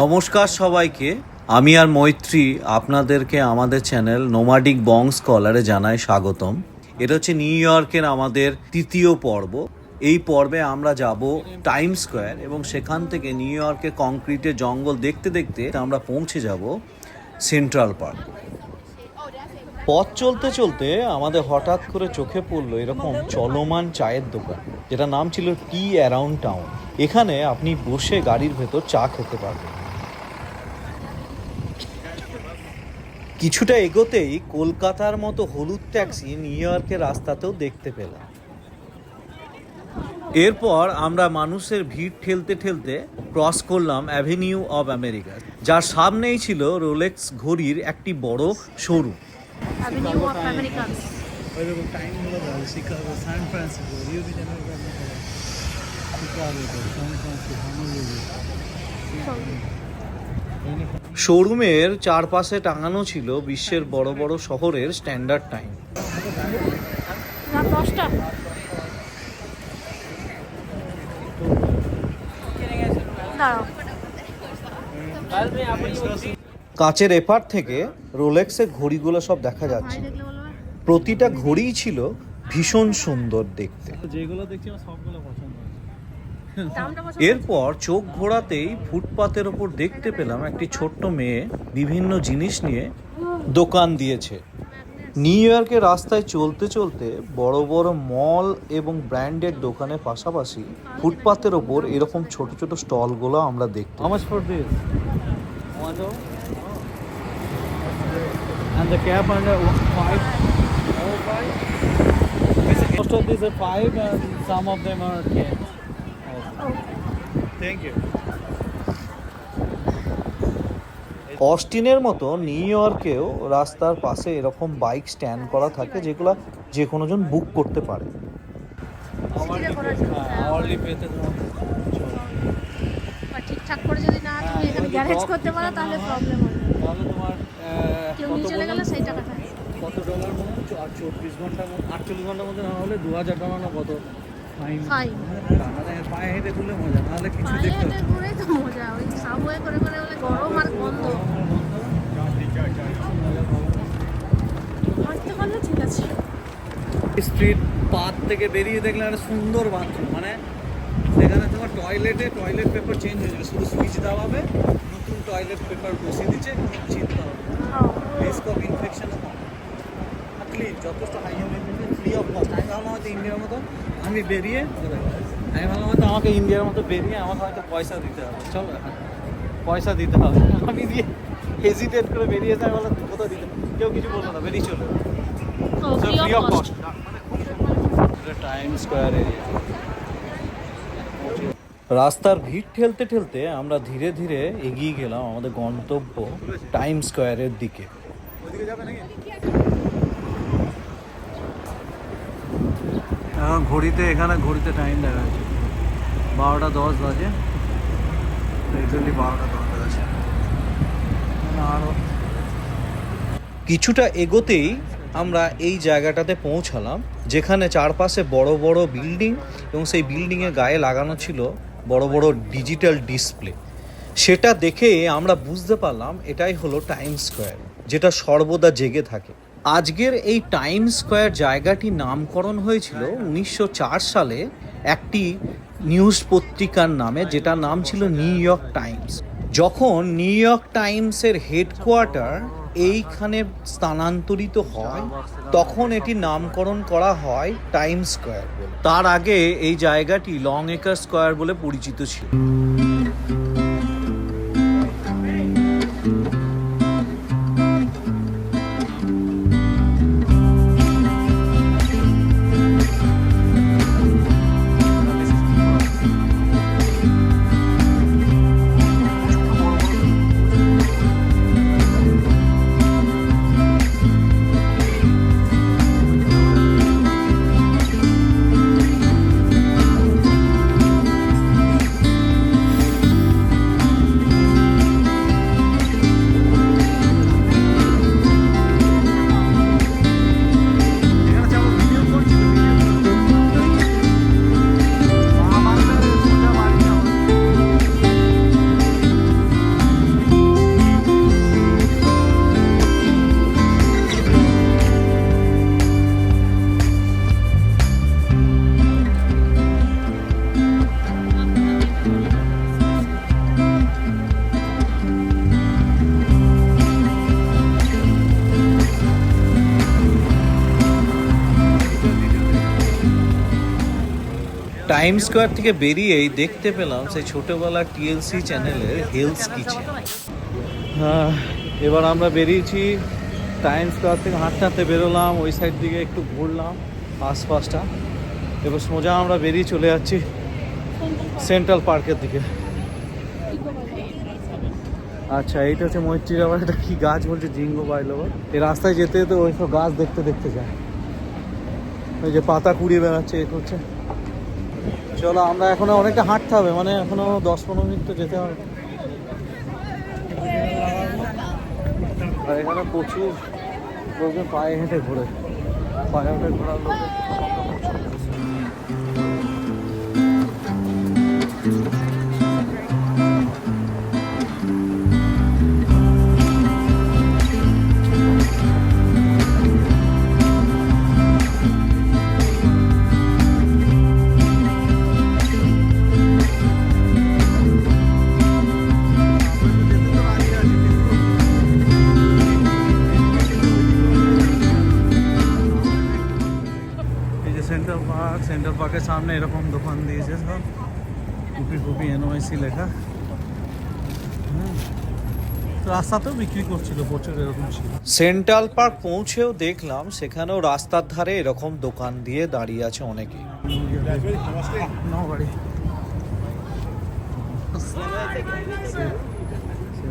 নমস্কার সবাইকে। আমি আর মৈত্রী আপনাদেরকে আমাদের চ্যানেল নোমাডিক বং স্কলারে জানাই স্বাগতম। এটা হচ্ছে নিউ ইয়র্কের আমাদের তৃতীয় পর্ব। এই পর্বে আমরা যাব টাইম স্কোয়ার এবং সেখান থেকে নিউ ইয়র্কের কংক্রিটের জঙ্গল দেখতে দেখতে আমরা পৌঁছে যাব সেন্ট্রাল পার্ক। পথ চলতে চলতে আমাদের হঠাৎ করে চোখে পড়ল এরকম চলমান চায়ের দোকান যেটা নাম ছিল টি অ্যারাউন্ড টাউন। এখানে আপনি বসে গাড়ির ভেতর চা খেতে পারবেন। কিছুটা এগোতেই কলকাতার মতো হলুদ ট্যাক্সি নিউ ইয়র্কের রাস্তাতেও দেখতে পেলাম। এরপর আমরা মানুষের ভিড় ঠেলতে ঠেলতে ক্রস করলাম অ্যাভিনিউ অব আমেরিকা, যার সামনেই ছিল রোলেক্স ঘড়ির একটি বড় শোরুম। Avenue of Americans. ওইরকম টাইম হলো ভালো Chicago San Francisco Rio de Janeiro Chicago San Francisco Honolulu শোরুমের চারপাশে টাঙানো ছিল বিশ্বের বড় বড় শহরের স্ট্যান্ডার্ড টাইম দশটা। দাঁড়াও। কাঁচের এপার থেকে রোলেক্সের ঘড়িগুলো সব দেখা যাচ্ছে। প্রতিটা ঘড়িই ছিল ভীষণ সুন্দর দেখতে। যেগুলো দেখছি সবগুলো পছন্দ এরপর চোখ ঘোরাতেই ফুটপাতের ওপর দেখতে পেলাম একটি ছোট্ট মেয়ে বিভিন্ন জিনিস নিয়ে দোকান দিয়েছে। নিউ ইয়র্কের রাস্তায় চলতে চলতে বড় বড় মল এবং ব্র্যান্ডের দোকানের পাশাপাশি ফুটপাতের ওপর এরকম ছোট ছোট স্টলগুলো আমরা দেখতে How much for this? One oh. And the cap under one- five. Oh, five. Most of these are five and some of them are ten. Thank you. অস্টিনের মতো নিউ ইয়র্কেও রাস্তার পাশে এরকম বাইক স্ট্যান্ড করা থাকে যেগুলো যে কোনো জন বুক করতে পারে ঠিকঠাক করে যদি না তুমি এখানে গ্যারেজ করতে পারো তাহলে প্রবলেম হবে তাহলে তোমার আহ, কেউ কত নিয়ে চলে বললাম? গেলে সেই টাকাটা কত ডলার মনে হচ্ছে আর চব্বিশ মধ্যে আটচল্লিশ ঘণ্টার মধ্যে না হলে দু হাজার ডলার না কত? ফাইন পায়ে হেঁটে ঘুরলে মজা নাহলে কিছু দেখতে হেঁটে ঘুরেই তো মজা ওই সাবওয়ে করে করে বলে গরম আর গন্ধ। হাঁটতে পারলে ঠিক আছে। স্ট্রিট পাথ থেকে বেরিয়ে দেখলে একটা সুন্দর বাথরুম মানে সেখানে তোমার টয়লেটে টয়লেট পেপার চেঞ্জ হয়ে যাবে। শুধু সুইচ দেওয়া হবে নতুন টয়লেট পেপার বসিয়ে দিচ্ছে চিন্তা হবে রিস্ক অফ ইনফেকশন কম। ক্লিন যথেষ্ট হাই ফ্রি অফ কস্ট আমি ভাবলাম হয়তো ইন্ডিয়ার মতো আমি বেরিয়ে আমি ভাবলাম হয়তো আমাকে ইন্ডিয়ার মতো বেরিয়ে আমাকে হয়তো পয়সা দিতে হবে। চলো পয়সা দিতে হবে। আমি দিয়ে হেজিটেট করে বেরিয়েছে আমি বললাম কোথাও দিতে কেউ কিছু বলল না বেরিয়ে চলে free of cost Times Square area রাস্তার ভিড় ঠেলতে ঠেলতে আমরা ধীরে ধীরে এগিয়ে গেলাম আমাদের গন্তব্য টাইম স্কোয়ারের দিকে। এখন ঘড়িতে এখানে ঘড়িতে টাইম দেখা যাচ্ছে। বারোটা দশ বাজে। বারোটা দশ বাজে। আরও কিছুটা এগোতেই আমরা এই জায়গাটাতে পৌঁছালাম, যেখানে চারপাশে বড় বড় বিল্ডিং এবং সেই বিল্ডিংয়ের গায়ে লাগানো ছিল বড় বড় ডিজিটাল ডিসপ্লে সেটা দেখে আমরা বুঝতে পারলাম এটাই হলো টাইম স্কোয়ার যেটা সর্বদা জেগে থাকে। আজকের এই টাইম স্কোয়ার জায়গাটি নামকরণ হয়েছিল উনিশশো চার সালে একটি নিউজ পত্রিকার নামে, যেটার নাম ছিল নিউ ইয়র্ক টাইমস। যখন নিউ ইয়র্ক টাইমসের হেডকোয়ার্টার এইখানে স্থানান্তরিত হয়, তখন এটি নামকরণ করা হয় টাইম স্কোয়ার তার আগে এই জায়গাটি লং একার স্কোয়ার বলে পরিচিত ছিল। টাইম স্কোয়ার থেকে বেরিয়েই দেখতে পেলাম সেই ছোটবেলা টিএলসি চ্যানেলের হেলস কিচেন এবার আমরা বেরিয়েছি, টাইম স্কোয়ার থেকে হাঁটতে হাঁটতে বেরোলাম, ওই সাইড দিকে একটু ঘুরলাম, আশপাশটা। এবার সোজা আমরা বেরিয়ে চলে যাচ্ছি সেন্ট্রাল পার্কের দিকে। আচ্ছা এইটা হচ্ছে মৈত্রীর আবার এটা কি গাছ বলছে? জিঙ্গো বাইলো এই রাস্তায় যেতে যেতে ওই সব গাছ দেখতে দেখতে যায়। ওই যে পাতা কুড়িয়ে বেড়াচ্ছে, এ করছে। চলো, আমরা এখনও অনেকটা হাঁটতে হবে মানে এখনও দশ পনেরো মিনিট তো যেতে হবে। আর এখানে প্রচুর লোকজন পায়ে হেঁটে ঘোরে। পায়ে হেঁটে ঘোরার লোকের সামনে এরকম দোকান দিয়েছে সব। টুপি ফুপি এনওআইসি লেখা। রাস্তাতেও বিক্রি করছিল প্রচুর এরকম ছিল। সেন্ট্রাল পার্ক পৌঁছেও দেখলাম সেখানেও রাস্তার ধারে এরকম দোকান দিয়ে দাঁড়িয়ে আছে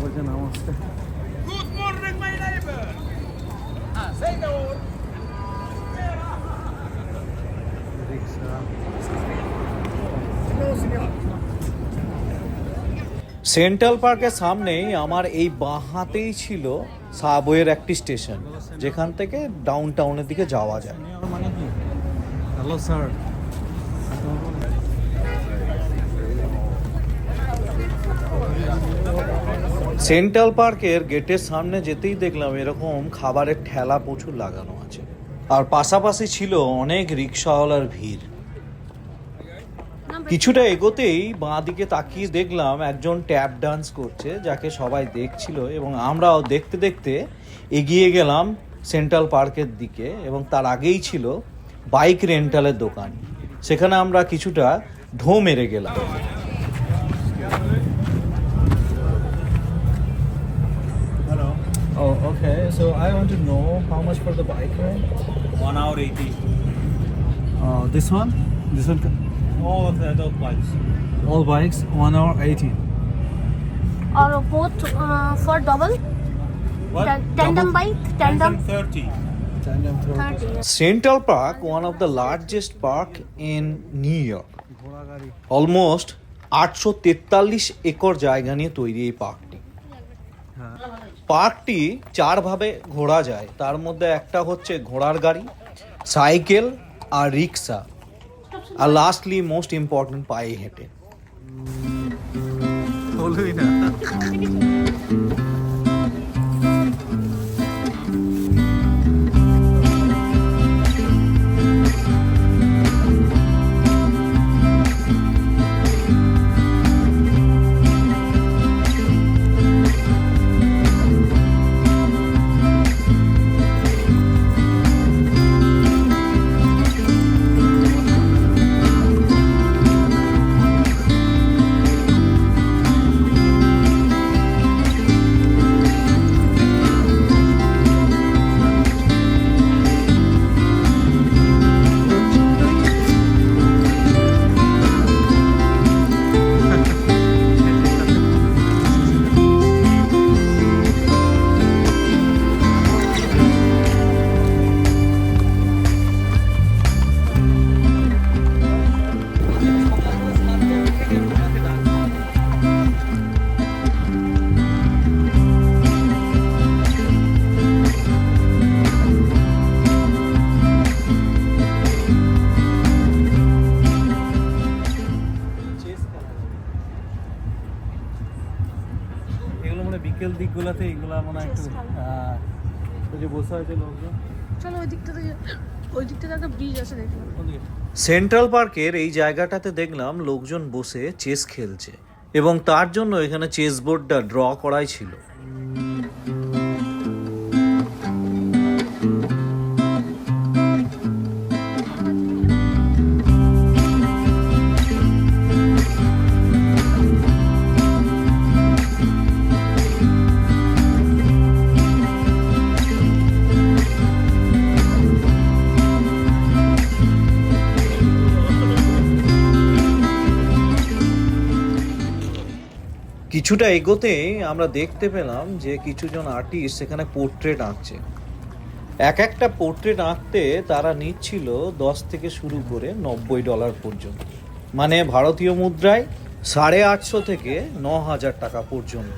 বলছে নমস্তে সেন্ট্রাল পার্কের সামনেই আমার এই বাঁ হাতেই ছিল সাবওয়ের একটি স্টেশন যেখান থেকে ডাউন টাউনের দিকে যাওয়া যায়। মানে হ্যালো স্যার সেন্ট্রাল পার্কের গেটের সামনে যেতেই দেখলাম এরকম খাবারের ঠেলা প্রচুর লাগানো। আর পাশাপাশি ছিল অনেক রিক্সাওয়ালার ভিড় কিছুটা এগোতেই বাঁ দিকে তাকিয়ে দেখলাম একজন ট্যাপ ডান্স করছে যাকে সবাই দেখছিল এবং আমরাও দেখতে দেখতে এগিয়ে গেলাম সেন্ট্রাল পার্কের দিকে এবং তার আগেই ছিল বাইক রেন্টালের দোকান সেখানে আমরা কিছুটা ঢো মেরে গেলাম. Oh, okay. So I want to know how much for the bike rent? One hour eighty. Uh, this one? This one? All of the adult bikes. All bikes, one hour eighty. और both uh, for double What? Tan- tandem bike tandem thirty. thirty Central Park, one of the largest park in New York. Almost আটশো তেতাল্লিশ acre জায়গা নিয়ে তৈরি এই পার্কটি হ্যাঁ পার্কটি চারভাবে ঘোরা যায়। তার মধ্যে একটা হচ্ছে ঘোড়ার গাড়ি, সাইকেল আর রিক্সা আর লাস্টলি মোস্ট ইম্পর্টেন্ট পায়ে হেঁটে। না। দিকগুলোতে এগুলো মনে হয় একটু ওই যে বসে আছে লোকজন। চলো ওই দিকটা ওই দিকটা একটা ব্রিজ আছে দেখলাম সেন্ট্রাল পার্কের এই জায়গাটাতে দেখলাম লোকজন বসে চেস খেলছে এবং তার জন্য এখানে চেস বোর্ডটা ড্র করাই ছিল। কিছুটা এগোতে আমরা দেখতে পেলাম যে কিছুজন আর্টিস্ট সেখানে পোর্ট্রেট আঁকছে। এক একটা পোর্ট্রেট আঁকতে তারা নিচ্ছিল দশ থেকে শুরু করে নব্বই ডলার পর্যন্ত। মানে ভারতীয় মুদ্রায় সাড়ে আটশো থেকে ন হাজার টাকা পর্যন্ত।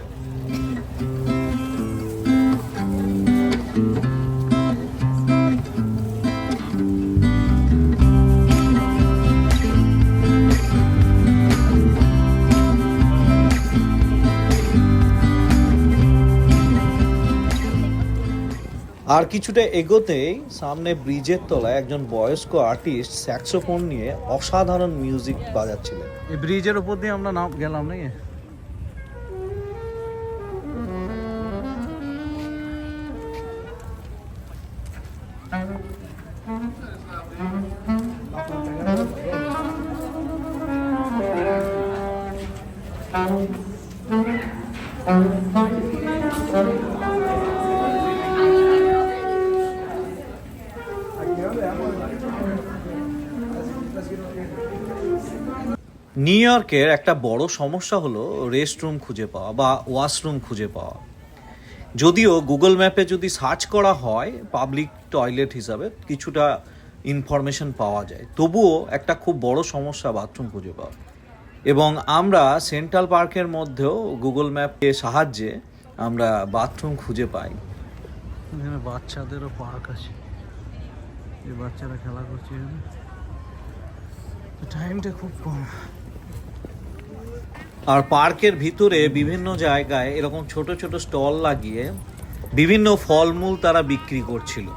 আর কিছুটা এগোতেই সামনে ব্রিজের তলায় একজন বয়স্ক আর্টিস্ট স্যাক্সোফোন নিয়ে অসাধারণ মিউজিক বাজাচ্ছিলেন। এই ব্রিজের উপর দিয়ে আমরা নাম গেলাম নাকি? নিউ ইয়র্কের একটা বড় সমস্যা হলো রেস্টরুম খুঁজে পাওয়া বা ওয়াশরুম খুঁজে পাওয়া। যদিও গুগল ম্যাপে যদি সার্চ করা হয় পাবলিক টয়লেট হিসাবে কিছুটা ইনফরমেশন পাওয়া যায়। তবুও একটা খুব বড় সমস্যা বাথরুম খুঁজে পাওয়া। এবং আমরা সেন্ট্রাল পার্কের মধ্যেও গুগল ম্যাপের সাহায্যে আমরা বাথরুম খুঁজে পাই। বাচ্চাদেরও পার্ক আছে। এই বাচ্চারা খেলা করছে টাইমটা খুব কম। আর পার্কের ভিতরে বিভিন্ন জায়গায় এরকম ছোট ছোট স্টল লাগিয়ে বিভিন্ন ফলমূল তারা বিক্রি করছিল।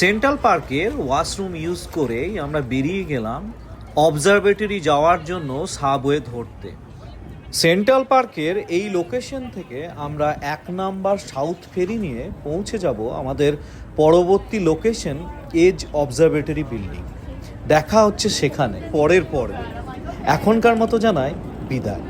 সেন্ট্রাল পার্কের ওয়াশরুম ইউজ করেই আমরা বেরিয়ে গেলাম অবজারভেটরি যাওয়ার জন্য সাবওয়ে ধরতে। সেন্ট্রাল পার্কের এই লোকেশন থেকে আমরা এক নাম্বার সাউথ ফেরি নিয়ে পৌঁছে যাব আমাদের পরবর্তী লোকেশন এজ অবজারভেটরি বিল্ডিং। দেখা হচ্ছে সেখানে, পরের পর্বে। এখনকার মতো জানায় বিদায়।